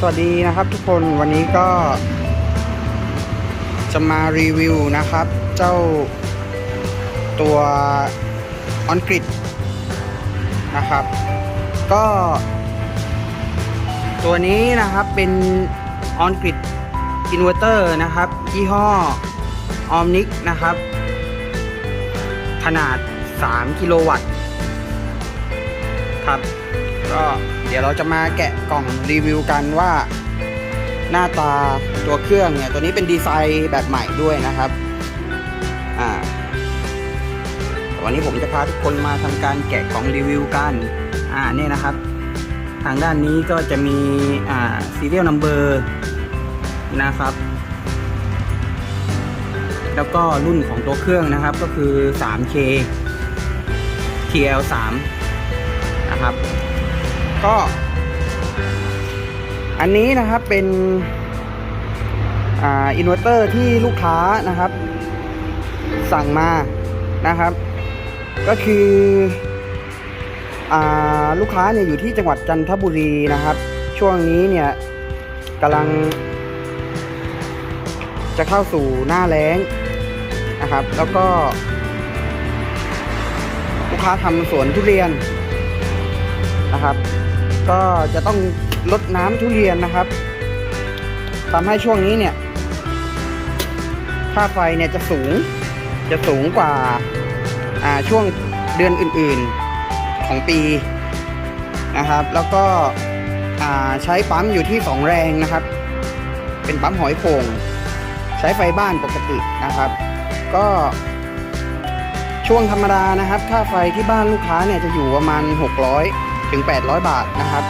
สวัสดีนะครับทุกคนวันนี้ก็ จะมารีวิวนะครับ เจ้าตัวออนกริดนะครับ ก็ ตัวนี้นะครับเป็นออนกริดอินเวอร์เตอร์นะครับยี่ห้อออมนิกนะครับ ขนาด 3 กิโลวัตต์ครับ ก็เดี๋ยวเราจะมาแกะกล่องรีวิวกันว่า หน้าตาตัวเครื่องเนี่ย ตัวนี้เป็นดีไซน์แบบใหม่ด้วยนะครับอ่าวันนี้ผมจะพาทุกคนมาทำการแกะกล่องรีวิวกัน อ่าเนี่ยนะครับ ทางด้านนี้ก็จะมีอ่า serial number นะครับ แล้วก็รุ่นของตัวเครื่องนะครับก็คือ 3K TL3 นะครับ ก็ อันนี้นะครับเป็นอินเวอร์เตอร์ที่ลูกค้านะครับ สั่งมานะครับ ก็คืออ่าลูกค้าเนี่ยอยู่ที่จังหวัดจันทบุรีนะครับ ช่วงนี้เนี่ยกำลัง จะเข้าสู่หน้าแล้งนะครับ แล้วก็ ลูกค้าทำสวนทุเรียนนะครับ ก็จะต้องลดน้ำทุเรียนนะครับทำให้ช่วงนี้เนี่ยค่าไฟเนี่ยจะสูงจะสูงกว่าอ่าช่วงเดือนอื่นๆของปีนะครับ แล้วก็อ่าใช้ปั๊มอยู่ที่ 2 แรงนะครับ เป็นปั๊มหอยโข่งใช้ไฟบ้านปกตินะครับ ก็ช่วงธรรมดานะครับ ค่าไฟที่บ้านลูกค้าเนี่ยจะอยู่ประมาณ 600 ถึง 800 บาทนะครับ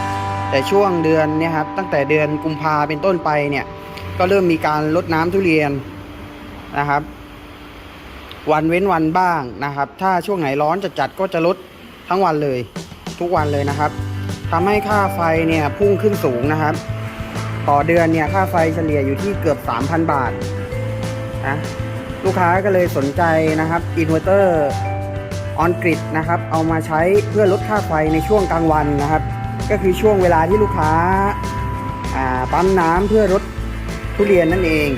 แต่ช่วงเดือนเนี่ยครับตั้งแต่เดือนกุมภาเป็นต้นไปเนี่ย ก็เริ่มมีการลดน้ำทุเรียนนะครับ วันเว้นวันบ้างนะครับ ถ้าช่วงไหนร้อนจัดจัดๆก็จะลดทั้งวันเลย ทุกวันเลยนะครับทำให้ค่าไฟเนี่ยพุ่งขึ้นสูงนะครับ ต่อเดือนเนี่ยค่าไฟเฉลี่ยอยู่ที่เกือบ 3,000 บาทนะลูกค้าก็เลยสนใจนะครับอินเวอร์เตอร์ ออนกริดนะครับเอามาใช้เพื่อลดค่าไฟในช่วงกลางวันนะครับ ก็คือช่วงเวลาที่ลูกค้าปั๊มน้ำเพื่อลดทุเรียนนั่นเอง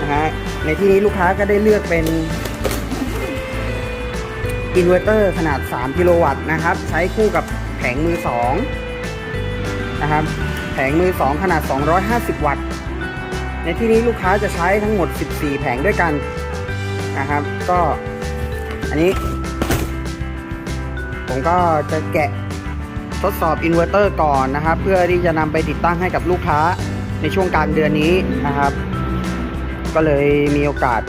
นะฮะในที่นี้ลูกค้าก็ได้เลือกเป็นอินเวอร์เตอร์ขนาด 3 กิโลวัตต์นะครับ ใช้คู่กับแผงมือ2นะครับแผงมือ 2 ขนาด 250 วัตต์ ในที่นี้ลูกค้าจะใช้ทั้งหมด 14 แผงด้วยกันนะครับ ก็อันนี้ ผมก็จะแกะทดสอบอินเวอร์เตอร์ก่อนนะครับ เพื่อที่จะนำไปติดตั้งให้กับลูกค้าในช่วงกลางเดือนนี้นะครับ ก็เลยมีโอกาส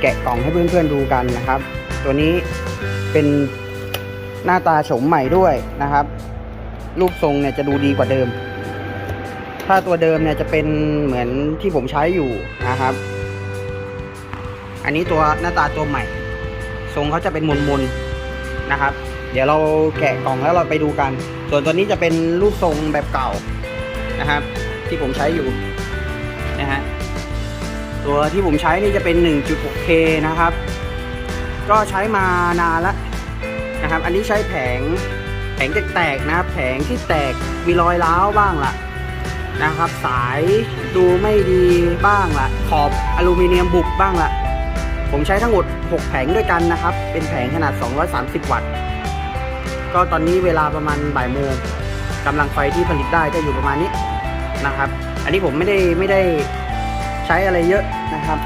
แกะกล่องให้เพื่อนๆดูกันนะครับ ตัวนี้เป็นหน้าตาโฉมใหม่ด้วยนะครับ รูปทรงเนี่ยจะดูดีกว่าเดิม ถ้าตัวเดิมเนี่ยจะเป็นเหมือนที่ผมใช้อยู่นะครับ อันนี้ตัวหน้าตาตัวใหม่ ทรงเขาจะเป็นมนๆนะครับ เดี๋ยวเราแกะกล่องแล้วเราไปดูกัน ส่วนตัวนี้จะเป็นรูปทรงแบบเก่านะครับ ที่ผมใช้อยู่นะฮะตัวที่ผมใช้นี่จะเป็น 1.6K นะครับ ก็ใช้มานานแล้วนะครับ อันนี้ใช้แผงแผงแตกๆนะครับแผงที่แตกมีรอยร้าวบ้างละนะครับ สายดูไม่ดีบ้างละขอบอลูมิเนียมบุกบ้างล่ะ ผมใช้ทั้งหมด 6 แผงด้วยกันนะครับ เป็นแผงขนาด 230 วัตต์ ก็ตอนนี้เวลาประมาณบ่ายโมงกำลังไฟที่ผลิตได้ก็อยู่ประมาณนี้นะครับ อันนี้ผมไม่ได้ไม่ได้ใช้อะไรเยอะนะครับ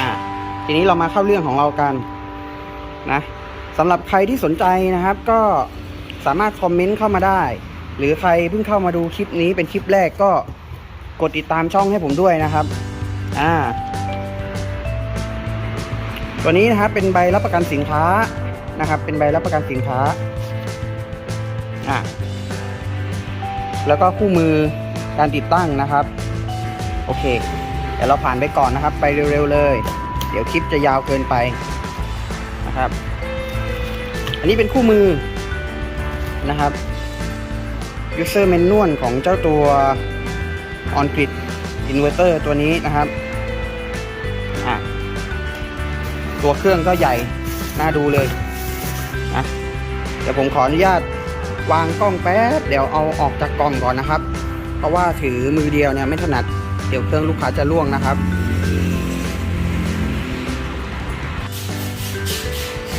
อะทีนี้เรามาเข้าเรื่องของเรากันนะสำหรับใครที่สนใจนะครับ ก็สามารถคอมเมนต์เข้ามาได้ หรือใครเพิ่งเข้ามาดูคลิปนี้เป็นคลิปแรกก็ กดติดตามช่องให้ผมด้วยนะครับ อ่า ตัวนี้นะครับเป็นใบรับประกันสินค้านะครับ เป็นใบรับประกันสินค้า อ่าแล้วก็คู่มือการติดตั้งนะครับ โอเค เดี๋ยวเราผ่านไปก่อนนะครับ ไปเร็วๆเลย เดี๋ยวคลิปจะยาวเกินไปนะครับ อันนี้เป็นคู่มือนะครับ user manual ของเจ้าตัว on grid inverter ตัวนี้นะครับอะตัวเครื่องก็ใหญ่ น่าดูเลยนะเดี๋ยวผมขออนุญาตวางกล้องแป๊บเดี๋ยวเอาออกจากกล่องก่อนนะครับ เพราะว่าถือมือเดียวเนี่ยไม่ถนัดเดี๋ยวเครื่องลูกค้าจะล่วงนะครับ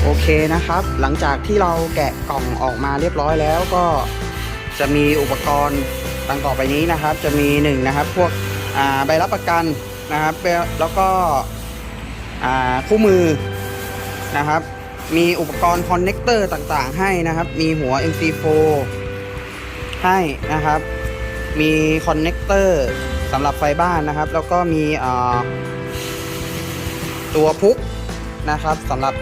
โอเคนะครับ หลังจากที่เราแกะกล่องออกมาเรียบร้อยแล้วก็จะมีอุปกรณ์ ดังต่อไปนี้นะครับจะมีหนึ่งนะครับพวกใบรับประกันนะครับแล้วก็คู่มือนะครับ มีอุปกรณ์คอนเนคเตอร์ต่างๆ ให้นะครับ มีหัว MC4 ให้นะครับ มีคอนเนคเตอร์สำหรับไฟบ้านนะครับ แล้วก็มีตัวพุกนะครับสำหรับ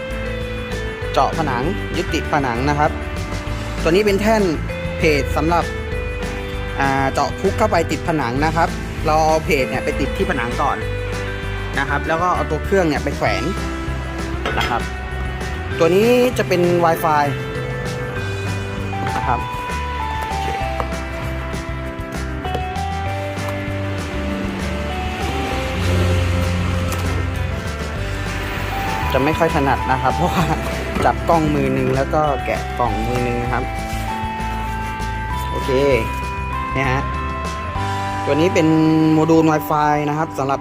เจาะผนังยึดติดผนังนะครับ ตัวนี้เป็นแท่นเพจสำหรับ เจาะพุกเข้าไปติดผนังนะครับ เราเอาเพจเนี่ยไปติดที่ผนังก่อนนะครับ แล้วก็เอาตัวเครื่องเนี่ยไปแขวนนะครับ ตัวนี้จะเป็น Wi-Fi นะครับจะไม่ค่อยถนัดนะครับ เพราะว่าจับกล้องมือหนึงแล้วก็แกะกล่องมือหนึงนะครับ โอเค นี่ยฮะตัวนี้เป็นโมดูล Wi-Fi นะครับสำหรับ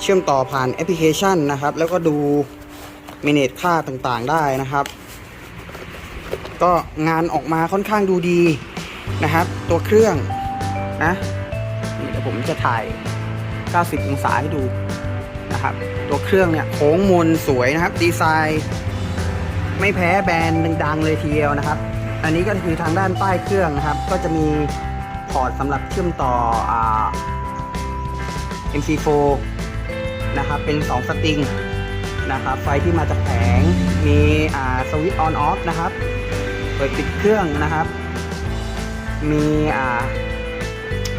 เชื่อมต่อผ่านแอปพลิเคชันนะครับ แล้วก็ดูเมเนจค่าต่างๆได้นะครับ ก็งานออกมาค่อนข้างดูดีนะครับ ตัวเครื่องนะนี่เดี๋ยวผมจะถ่าย 90 องศาให้ดูนะครับ ตัวเครื่องเนี่ยโค้งมนสวยนะครับ ดีไซน์ไม่แพ้แบรนด์ดังๆเลยทีเดียวนะครับ อันนี้ก็คือทางด้านใต้เครื่องนะครับ ก็จะมี พอร์ตสำหรับเชื่อมต่ออ MC4 นะครับเป็น 2 สตริงนะครับไฟที่มาจากแผงมีสวิตช์ออนออฟนะครับเปิดปิดเครื่องนะครับ มี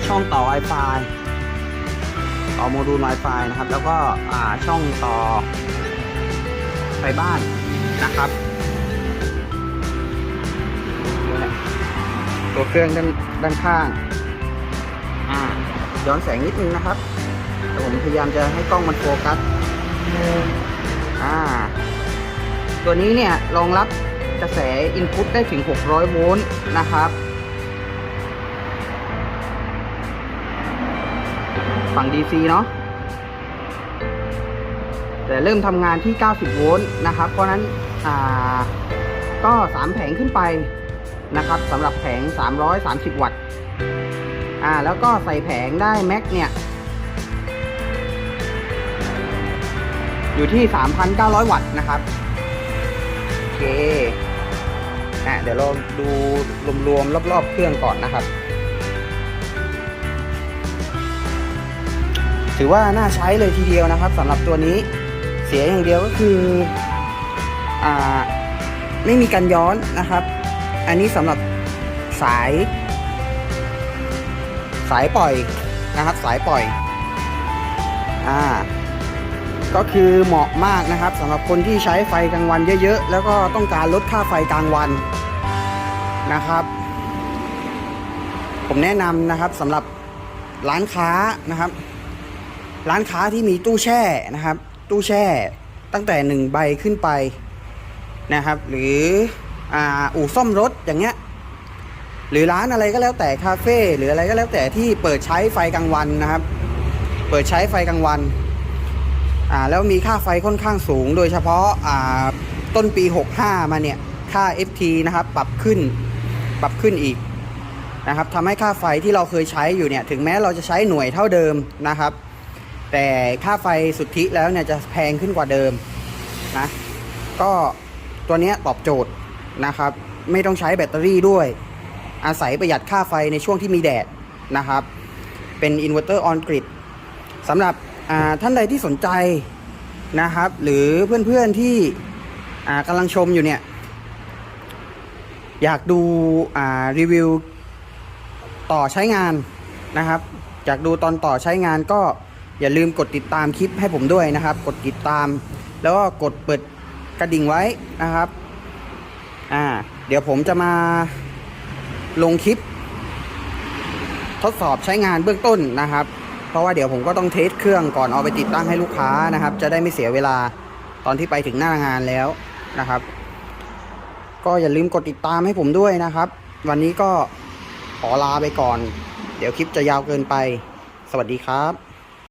ช่องต่อ Wi-Fi ต่อโมดูล Wi-Fi นะครับ แล้วก็ช่องต่อไฟบ้านนะครับ ตัวเครื่องด้านด้านข้าง อ่า ย้อนแสงนิดนึงนะครับ แต่ผมพยายามจะให้กล้องมันโฟกัสอ่า ตัวนี้เนี่ยรองรับกระแสอินพุตได้ถึง 600 โวลต์นะครับ ฝั่ง DC เนาะแต่เริ่มทำงานที่ 90 โวลต์นะครับ เพราะฉะนั้น อ่า ก็ 3 แผงขึ้นไป นะครับสำหรับแผง 330 วัตต์อ่าแล้วก็ใส่แผงได้แม็กเนี่ย อยู่ที่ 3,900 วัตต์นะครับ โอเคอะเดี๋ยวเราดูรวมๆรอบๆเครื่องก่อนนะครับ ถือว่าน่าใช้เลยทีเดียวนะครับสำหรับตัวนี้เสียอย่างเดียวก็คืออ่าไม่มีการย้อนนะครับ อันนี้สำหรับสาย สายปล่อยนะครับ สายปล่อย อ่า ก็คือเหมาะมากนะครับสำหรับคนที่ใช้ไฟกลางวันเยอะๆ แล้วก็ต้องการลดค่าไฟกลางวันนะครับ ผมแนะนำนะครับสำหรับร้านค้านะครับ ร้านค้าที่มีตู้แช่นะครับ ตู้แช่ตั้งแต่หนึ่งใบขึ้นไปนะครับ หรือ อู่ซ่อมรถอย่างเงี้ยหรือร้านอะไรก็แล้วแต่คาเฟ่หรืออะไรก็แล้วแต่ที่เปิดใช้ไฟกลางวันนะครับ เปิดใช้ไฟกลางวันอ่าแล้วมีค่าไฟค่อนข้างสูง โดยเฉพาะอ่าต้นปี 65 มาเนี่ยค่า FT นะครับปรับขึ้นปรับขึ้นอีกนะครับทำให้ค่าไฟที่เราเคยใช้อยู่เนี่ยถึงแม้เราจะใช้หน่วยเท่าเดิมนะครับ แต่ค่าไฟสุทธิแล้วเนี่ยจะแพงขึ้นกว่าเดิมนะก็ตัวนี้ตอบโจทย์ นะครับ ไม่ต้องใช้แบตเตอรี่ด้วย อาศัยประหยัดค่าไฟในช่วงที่มีแดดนะครับ เป็นอินเวอร์เตอร์ออนกริดสำหรับท่านใดที่สนใจนะครับ หรือเพื่อนๆที่กำลังชมอยู่เนี่ย อยากดูรีวิวต่อใช้งานนะครับอยากดูตอนต่อใช้งานก็อย่าลืมกดติดตามคลิปให้ผมด้วยนะครับ กดติดตาม แล้วก็กดเปิดกระดิ่งไว้นะครับ อ่า เดี๋ยวผมจะมาลงคลิป ทดสอบใช้งานเบื้องต้นนะครับ เพราะว่าเดี๋ยวผมก็ต้องเทสเครื่องก่อนเอาไปติดตั้งให้ลูกค้านะครับ จะได้ไม่เสียเวลาตอนที่ไปถึงหน้างานแล้วนะครับ ก็อย่าลืมกดติดตามให้ผมด้วยนะครับ วันนี้ก็ขอลาไปก่อน เดี๋ยวคลิปจะยาวเกินไป สวัสดีครับ